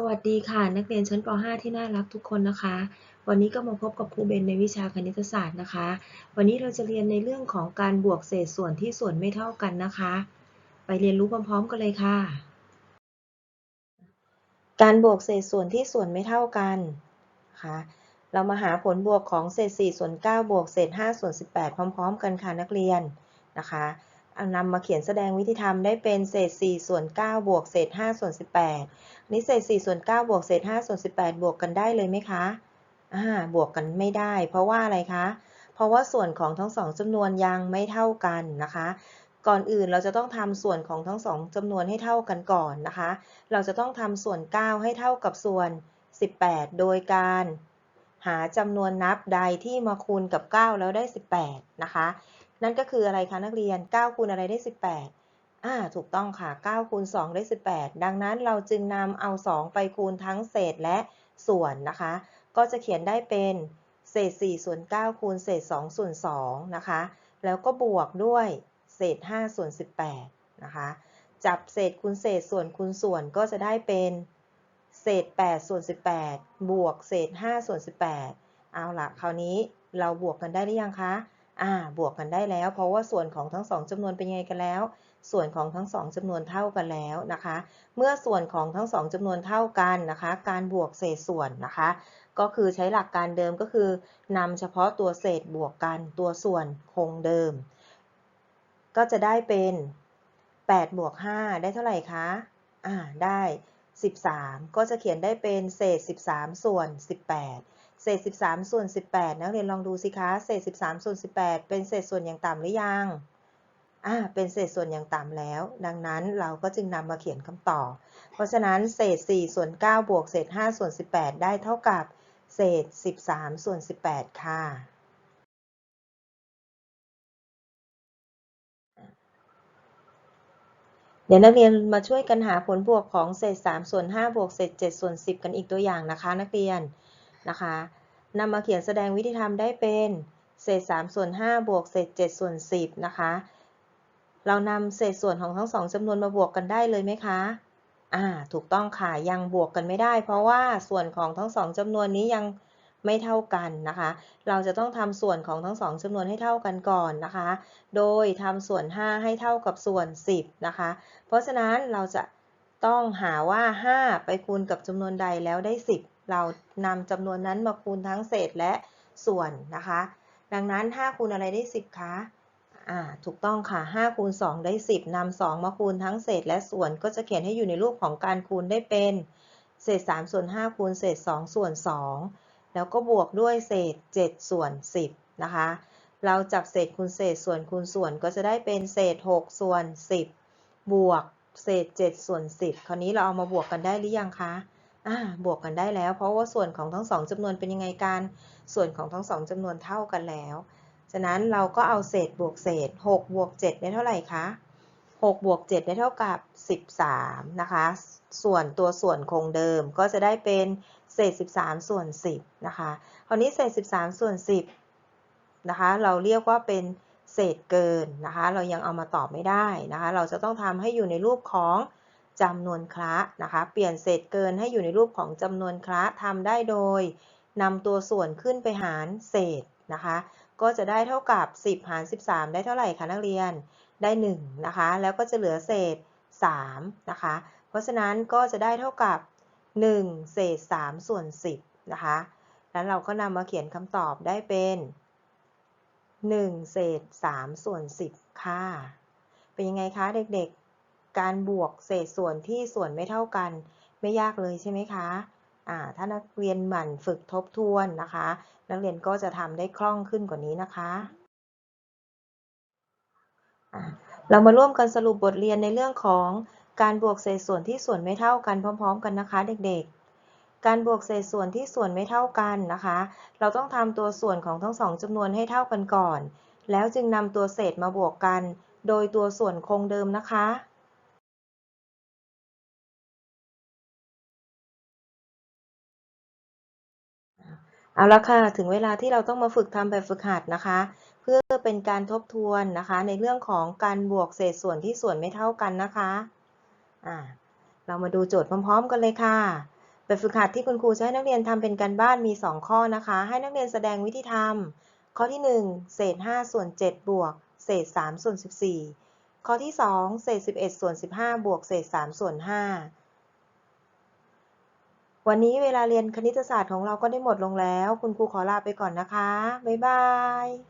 สวัสดีค่ะ นักเรียนชั้นป .5 ที่น่ารักทุกคนนะคะ วันนี้ก็มาพบกับครูเบนในวิชาคณิตศาสตร์นะคะ วันนี้เราจะเรียนในเรื่องของการบวกเศษส่วนที่ส่วนไม่เท่ากันนะคะ ไปเรียนรู้พร้อมๆกันเลยค่ะ การบวกเศษส่วนที่ส่วนไม่เท่ากันนะคะเรามาหาผลบวกของเศษ4ส่วน9บวกเศษ5ส่วน18 พร้อม ๆ กันค่ะนักเรียนนะคะ นำมาเขียนแสดงวิธีทำได้เป็นเศษ 4 ส่วน 9 บวกเศษ 5 ส่วน 18 นี่เศษ 4 ส่วน 9 บวกเศษ 5 ส่วน 18 บวกกันได้เลยไหมคะอ่าบวกกันไม่ได้ เพราะว่าอะไรคะ เพราะว่าส่วนของทั้งสองจำนวนยังไม่เท่ากันนะคะ ก่อนอื่นเราจะต้องทำส่วนของทั้งสองจำนวนให้เท่ากันก่อนนะคะ เราจะต้องทำส่วน 9 ให้เท่ากับส่วน 18 โดยการหาจำนวนนับใดที่มาคูณกับ 9 แล้วได้ 18 นะคะ นั่นก็คืออะไรคะนักเรียน 9 คูณอะไรได้ 18อ่าถูกต้องค่ะ 9 คูณ 2 ได้ 18 ดังนั้นเราจึงนำเอา 2 ไปคูณทั้งเศษและส่วนนะคะ ก็จะเขียนได้เป็นเศษ4ส่วน9คูณเศษ2ส่วน2นะคะ แล้วก็บวกด้วยเศษ5ส่วน18นะคะ จับเศษคูณเศษส่วนคูณส่วนก็จะได้เป็นเศษ8ส่วน18 บวกเศษ5ส่วน18 เอาละคราวนี้เราบวกกันได้หรือยังคะ อ่าบวกกันได้แล้ว เพราะว่าส่วนของทั้งสองจำนวนเป็นยังไงกันแล้ว ส่วนของทั้งสองจำนวนเท่ากันแล้วนะคะ เมื่อส่วนของทั้งสองจำนวนเท่ากันนะคะ การบวกเศษส่วนนะคะ ก็คือใช้หลักการเดิมก็คือนำเฉพาะตัวเศษบวกกันตัวส่วนคงเดิม ก็จะได้เป็น8บวก5ได้เท่าไหร่คะอ่าได้ 13 ก็จะเขียนได้เป็นเศษ 13 ส่วน 18 เศษ 13 ส่วน 18 นักเรียนลองดูสิคะ เศษ 13 ส่วน 18 เป็นเศษส่วนอย่างต่ำหรือยัง อ่า เป็นเศษส่วนอย่างต่ำแล้ว ดังนั้นเราก็จึงนำมาเขียนคำตอบ เพราะฉะนั้นเศษ 4 ส่วน 9 บวกเศษ 5 ส่วน 18 ได้เท่ากับเศษ 13 ส่วน 18 ค่ะ เดี๋ยวนักเรียนมาช่วยกันหาผลบวกของเศษ3ส่วน5บวกเศษ7ส่วน10 กันอีกตัวอย่างนะคะนักเรียนนะคะนำมาเขียนแสดงวิธีทำได้เป็นเศษ3ส่วน5บวกเศษ7ส่วน10นะคะเรานำเศษส่วนของทั้งสองจำนวนมาบวกกันได้เลยไหมคะอ่าถูกต้องค่ะยังบวกกันไม่ได้ เพราะว่าส่วนของทั้งสองจำนวนนี้ยัง ไม่เท่ากันนะคะ เราจะต้องทำส่วนของทั้งสองจำนวนให้เท่ากันก่อนนะคะ โดยทำส่วน 5 ให้เท่ากับส่วน 10 นะคะ เพราะฉะนั้นเราจะต้องหาว่า 5 ไปคูณกับจำนวนใดแล้วได้ 10 เรานำจำนวนนั้นมาคูณทั้งเศษและส่วนนะคะ ดังนั้น 5 คูณอะไรได้ 10 คะอ่าถูกต้องค่ะ5คูณ2ได้ 10นำ2มาคูณทั้งเศษและส่วนก็จะเขียนให้อยู่ในรูปของการคูณได้เป็น เศษ 3 ส่วน5คูณเศษ 2 ส่วน 2 แล้วก็บวกด้วยเศษ 7 ส่วน 10 นะคะ เราจับเศษคูณเศษส่วนคูณส่วนก็จะได้เป็นเศษ 6 ส่วน 10 บวกเศษ 7 ส่วน 10 คราวนี้เราเอามาบวกกันได้หรือยังคะอ่าบวกกันได้แล้ว เพราะว่าส่วนของทั้งสองจำนวนเป็นยังไงกัน ส่วนของทั้งสองจำนวนเท่ากันแล้ว ฉะนั้นเราก็เอาเศษบวกเศษ 6 บวก 7 ได้เท่าไหร่คะ 6 บวก 7 ได้เท่ากับ 13 นะคะ ส่วนตัวส่วนคงเดิมก็จะได้เป็น เศษ 13 ส่วน 10 นะคะคราวนี้เศษ 13 ส่วน 10 นะคะ เราเรียกว่าเป็นเศษเกินนะคะ เรายังเอามาตอบไม่ได้นะคะ เราจะต้องทำให้อยู่ในรูปของจำนวนคละนะคะ เปลี่ยนเศษเกินให้อยู่ในรูปของจำนวนคละทำได้โดยนำตัวส่วนขึ้นไปหารเศษนะคะ ก็จะได้เท่ากับ 10 หาร 13 ได้เท่าไหร่คะนักเรียน ได้ 1 นะคะ แล้วก็จะเหลือเศษ 3 นะคะ เพราะฉะนั้นก็จะได้เท่ากับ 1 เศษ 3 ส่วน 10 นะคะ แล้วเราก็นำมาเขียนคำตอบได้เป็น 1 เศษ 3 ส่วน 10 ค่ะ เป็นยังไงคะเด็กๆ การบวกเศษส่วนที่ส่วนไม่เท่ากัน ไม่ยากเลยใช่ไหมคะถ้านักเรียนหมั่นฝึกทบทวนนะคะ นักเรียนก็จะทำได้คล่องขึ้นกว่านี้นะคะเรามาร่วมกันสรุปบทเรียนในเรื่องของ การบวกเศษส่วนที่ส่วนไม่เท่ากันพร้อม ๆ กันนะคะ เด็กๆ การบวกเศษส่วนที่ส่วนไม่เท่ากันนะคะ เราต้องทำตัวส่วนของทั้งสองจำนวนให้เท่ากันก่อน แล้วจึงนำตัวเศษมาบวกกัน โดยตัวส่วนคงเดิมนะคะเอาละค่ะ ถึงเวลาที่เราต้องมาฝึกทำแบบฝึกหัดนะคะ เพื่อเป็นการทบทวนนะคะ ในเรื่องของการบวกเศษส่วนที่ส่วนไม่เท่ากันนะคะ อ่าเรามาดูโจทย์พร้อม ๆ กันเลยค่ะแบบฝึกหัดที่คุณครูจะให้นักเรียนทำเป็นการบ้านมี 2 ข้อนะคะ ให้นักเรียนแสดงวิธีทำข้อที่ 1 เศษ 5 ส่วน 7 บวก เศษ 3 ส่วน 14 ข้อที่ 2 เศษ 11 ส่วน 15 บวก เศษ 3 ส่วน 5 วันนี้เวลาเรียนคณิตศาสตร์ของเราก็ได้หมดลงแล้ว คุณครูขอลาไปก่อนนะคะ บ๊ายบาย